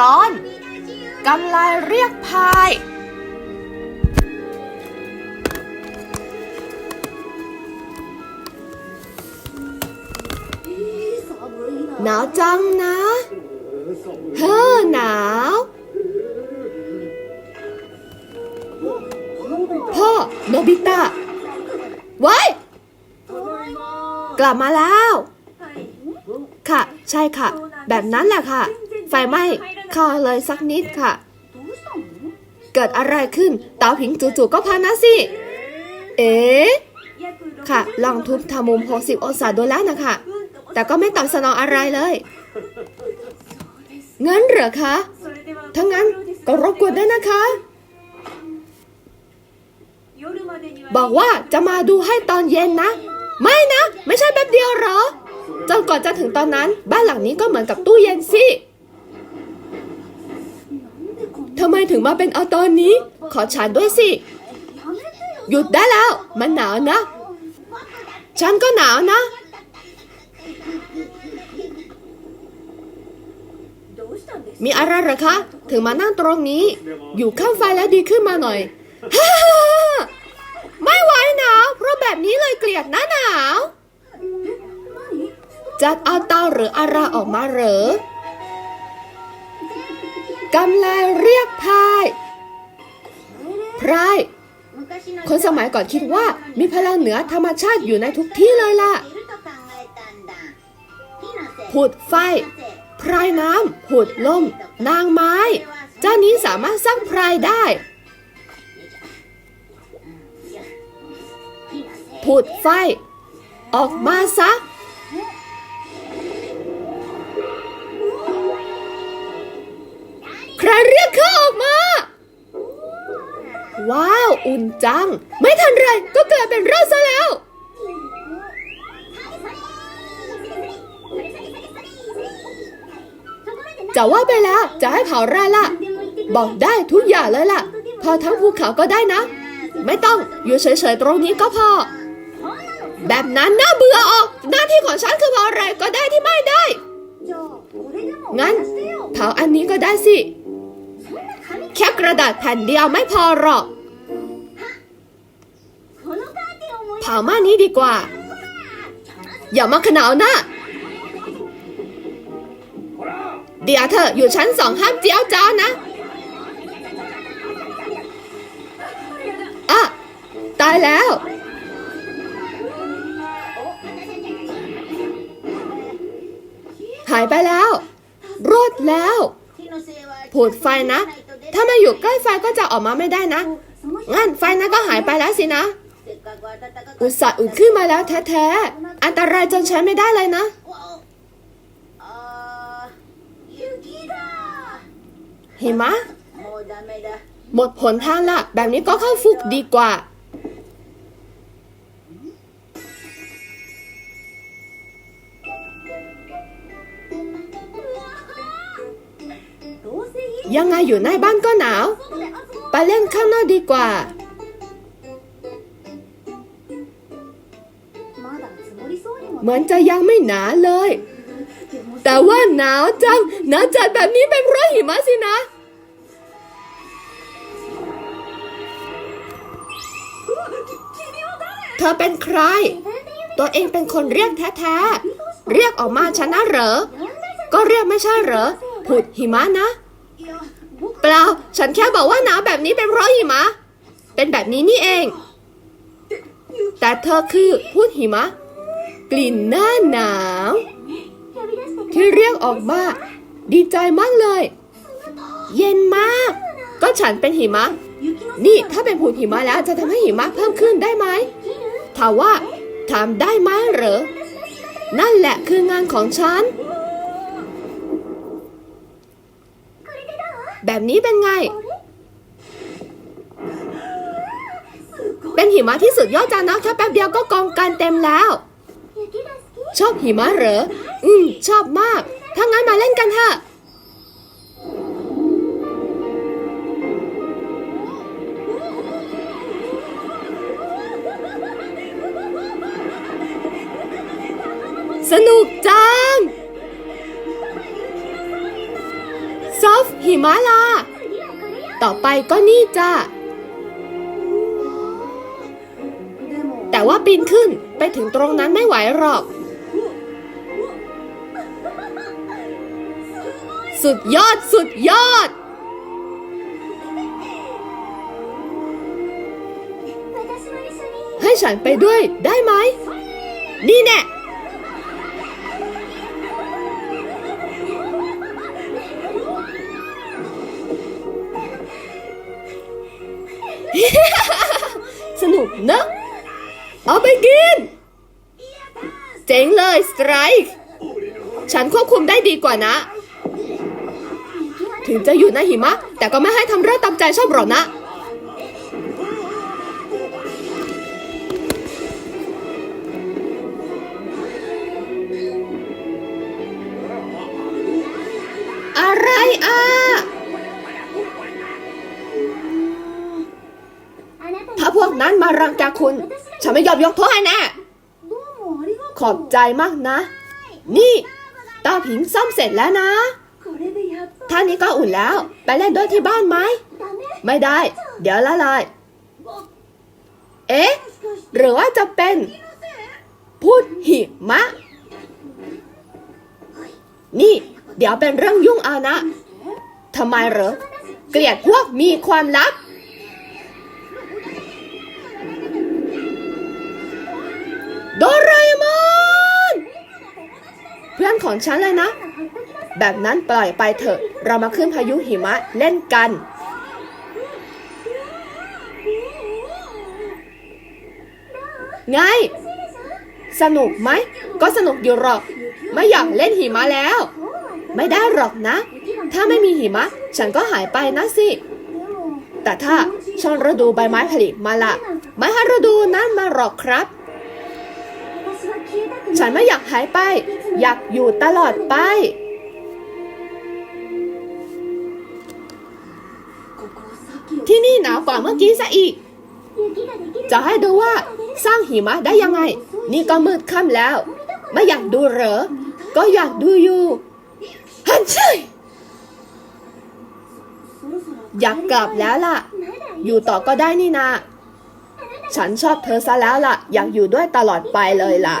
ตอนกำไลเรียกพาย หนาวจังนะ เฮ้อหนาว พ่อโนบิตะไว้กลับมาแล้ว ค่ะ ใช่ค่ะ แบบนั้นแหละค่ะ ไฟไหม้ ข้าเลยสักนิดค่ะ เกิดอะไรขึ้น เตาผิงจู่ๆก็พังนะสิ เอ๊ะ ค่ะ ลองทุบทำมุม 60 องศาดูแล้วนะคะ แต่ก็ไม่ตอบสนองอะไรเลยงั้นเหรอคะถ้างั้นก็รบกวนได้นะคะ บอกว่าจะมาดูให้ตอนเย็นนะ ไม่นะ ไม่ใช่แป๊บเดียวหรอ จนก่อนจะถึงตอนนั้น บ้านหลังนี้ก็เหมือนกับตู้เย็นสิ ทำไมถึงมาเป็นเอาตอนนี้ ขอฉันด้วยสิ หยุดได้แล้ว มันหนาวนะ ฉันก็หนาวนะ มีอะไรหรอคะ ถึงมานั่งตรงนี้ อยู่ข้างไฟแล้วดีขึ้นมาหน่อย ไม่ไหวหนาว เพราะแบบนี้เลยเกลียดหน้าหนาว จัดเอาเตาหรืออะไรออกมาเหรอ กำไลเรียกพายพรายคนสมัยก่อนคิดว่ามีพลังเหนือธรรมชาติอยู่ในทุกที่เลยล่ะผุดไฟ พรายน้ำผุดลม นางไม้ เจ้านี้สามารถสร้างพรายได้ผุดไฟ ออกมาซะ ว้าว อุ่นจัง ไม่ทันไรก็เกิดเป็นเรื่องซะแล้ว จะว่าไปแล้วจะให้เผาไรล่ะบอกได้ทุกอย่างเลยล่ะ พอทั้งภูเขาก็ได้นะ ไม่ต้องอยู่เฉยๆตรงนี้ก็พอ แบบนั้นน่าเบื่อออก หน้าที่ของฉันคือเผาอะไรก็ได้ที่ไม่ได้ งั้นเผาอันนี้ก็ได้สิแค่กระดาษแผ่นเดียวไม่พอหรอก เผาม่านนี้ดีกว่า อย่ามาขนาวนะเดี๋ยวเธออยู่ชั้นสองห้ามเจียวจ้านะอะตายแล้ว หายไปแล้ว รอดแล้วผุดไฟนะ ถ้าไมาอยู่ใกล้ไฟก็จะออกมาไม่ได้นะ งั้นไฟนั้นก็หายไปแล้วสินะ อุตส่าห์อุ่นขึ้นมาแล้วแท้ๆ อันตรายจนใช้ไม่ได้เลยนะหิมะหมดผลทางละ แบบนี้ก็เข้าฟุกดีกว่า ยังไงอยู่ในบ้านก็หนาว ไปเล่นข้างนอกดีกว่า เหมือนจะยังไม่หนาเลย แต่ว่าหนาวจังหนาวจัดแบบนี้เป็นเพราะหิมะสินะ เธอเป็นใคร ตัวเองเป็นคนเรียกแท้ๆ เรียกออกมาชนะเหรอ ก็เรียกไม่ใช่เหรอ ผุดหิมะนะ เปล่า ฉันแค่บอกว่าหนาวแบบนี้เป็นเพราะหิมะ เป็นแบบนี้นี่เอง แต่เธอคือพูดหิมะ กลิ่นหน้าหนาวที่เรียกออกมาดีใจมากเลย เย็นมาก ก็ฉันเป็นหิมะ นี่ถ้าเป็นผุดหิมะแล้วจะทำให้หิมะเพิ่มขึ้นได้ไหมถามว่าทำได้ไหมเหรอ นั่นแหละคืองานของฉัน แบบนี้เป็นไง เป็นหิมะที่สุดยอดจังนะแค่แป๊บเดียวก็กองกันเต็มแล้ว ชอบหิมะเหรอ อืม ชอบมาก ถ้างั้นมาเล่นกันเถอะ สนุกจัง ซอฟ of Himala ต่อไปก็นี่จ้าแต่ว่าปีนขึ้น ไปถึงตรงนั้นไม่ไหวหรอก สุดยอดสุดยอด ให้ฉันไปด้วยได้ไหม นี่แน่สนุกเนะ เอาไปกิน เจ๋งเลยสไตรค์ฉันควบคุมได้ดีกว่านะ ถึงจะอยู่ในหิมะ แต่ก็ไม่ให้ทำเรื่องตามใจชอบหรอกนะ อะไรอะ ถ้าพวกนั้นมารังแกคุณ ฉันไม่ยอมยกโทษให้แน่ขอบใจมากนะ นี่ตาผิงซ่อมเสร็จแล้วนะท่านี้ก็อุ่นแล้ว ไปเล่นด้วยที่บ้านไหม ไม่ได้ เดี๋ยวละลาย เอ๊ะ หรือว่าจะเป็น พูดหิมะ นี่ เดี๋ยวเป็นเรื่องยุ่งเอานะทำไมเหรอ เกลียดพวกมีความลับ พื่อนของฉันเลยนะ แบบนั้นปล่อยไปเถอะ เรามาขึ้นพายุหิมะเล่นกัน ไง สนุกไหม ก็สนุกอยู่หรอก ไม่อยากเล่นหิมะแล้ว ไม่ได้หรอกนะ ถ้าไม่มีหิมะ ฉันก็หายไปนะสิ แต่ถ้าช่วงฤดูใบไม้ผลิมาละไม่ให้ฤดูนั้นมาหรอกครับ ฉันไม่อยากหายไป อยากอยู่ตลอดไป ที่นี่หนาวกว่าเมื่อกี้ซะอีก จะให้ดูว่าสร้างหิมะได้ยังไง นี่ก็มืดค่ำแล้ว ไม่อยากดูเหรอ ก็อยากดูอยู่ฮันช่ยอยากกลับแล้วล่ะ อยู่ต่อก็ได้นี่นา ฉันชอบเธอซะแล้วล่ะ อยากอยู่ด้วยตลอดไปเลยล่ะ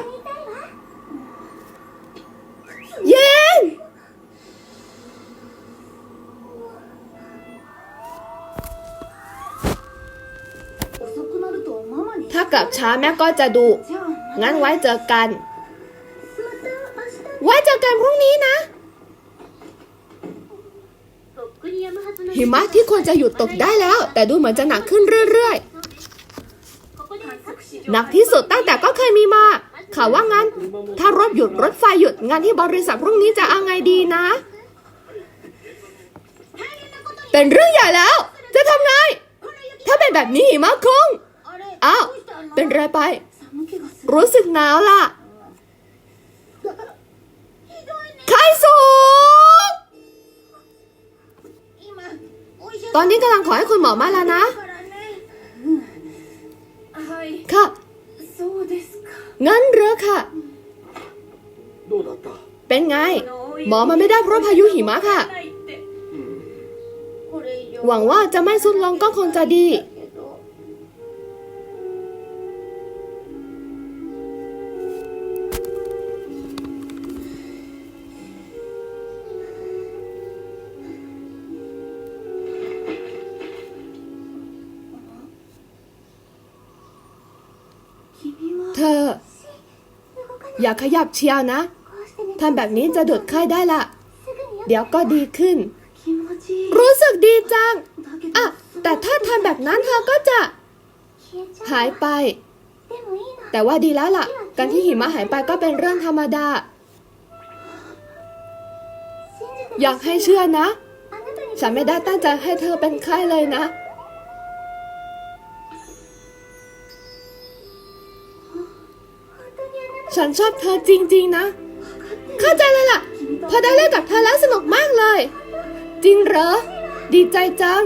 ถ้ากลับช้าแม่ก็จะดูงั้นไว้เจอกัน ไว้เจอกันพรุ่งนี้นะ หิมะที่ควรจะหยุดตกได้แล้ว แต่ดูเหมือนจะหนักขึ้นเรื่อยๆ หนักที่สุดตั้งแต่ก็เคยมีมาข่าวว่างั้น ถ้ารถหยุดรถไฟหยุดงานที่บริษัทพรุ่งนี้จะเอาไงดีนะ เป็นเรื่องใหญ่แล้ว จะทำไง ถ้าเป็นแบบนี้หิมะคงอ้าว เป็นไรไป รู้สึกหนาวล่ะ ไข้สูง ตอนนี้กำลังขอให้คุณหมอมาแล้วนะ ค่ะ งั้นเรือค่ะ เป็นไง หมอมาไม่ได้เพราะพายุหิมะค่ะ หวังว่าจะไม่สุดลงก็คงจะดี เธอ อย่าขยับเชียวนะทำแบบนี้จะดูดไข้ได้ละ เดี๋ยวก็ดีขึ้น รู้สึกดีจังอะแต่ถ้าทำแบบนั้นเธอก็จะ หายไป แต่ว่าดีแล้วล่ะ การที่หิมะหายไปก็เป็นเรื่องธรรมดา อยากให้เชื่อนะ ฉันไม่ได้ตั้งใจให้เธอเป็นไข้เลยนะ ฉันชอบเธอจริง ๆ นะ เข้าใจเลยล่ะ พอได้เล่นกับเธอแล้วสนุกมากเลย จริงเหรอ ดีใจจัง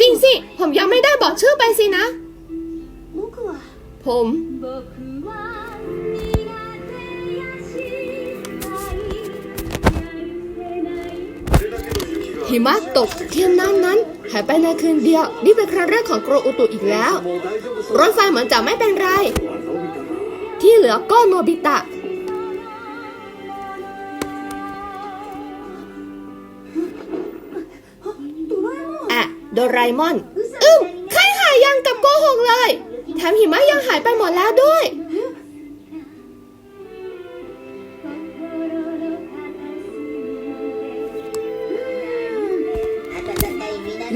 จริงสิ ผมยังไม่ได้บอกชื่อไปสินะ ผม หิมะตกเที่ยงนั้นนั้น หายไปในคืนเดียว นี่เป็นครั้งแรกของกรอุตุอีกแล้ว รถไฟเหมือนจะไม่เป็นไร ที่เหลือก็โนบิตะ อะโดราเอมอน อึ้งใครหายยังกับโกหกเลย แถมหิมะยังหายไปหมดแล้วด้วย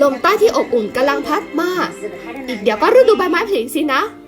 ลมใต้ที่อบอุ่นกำลังพัดมา อีกเดี๋ยวก็ฤดูใบไม้ผลิสินะ「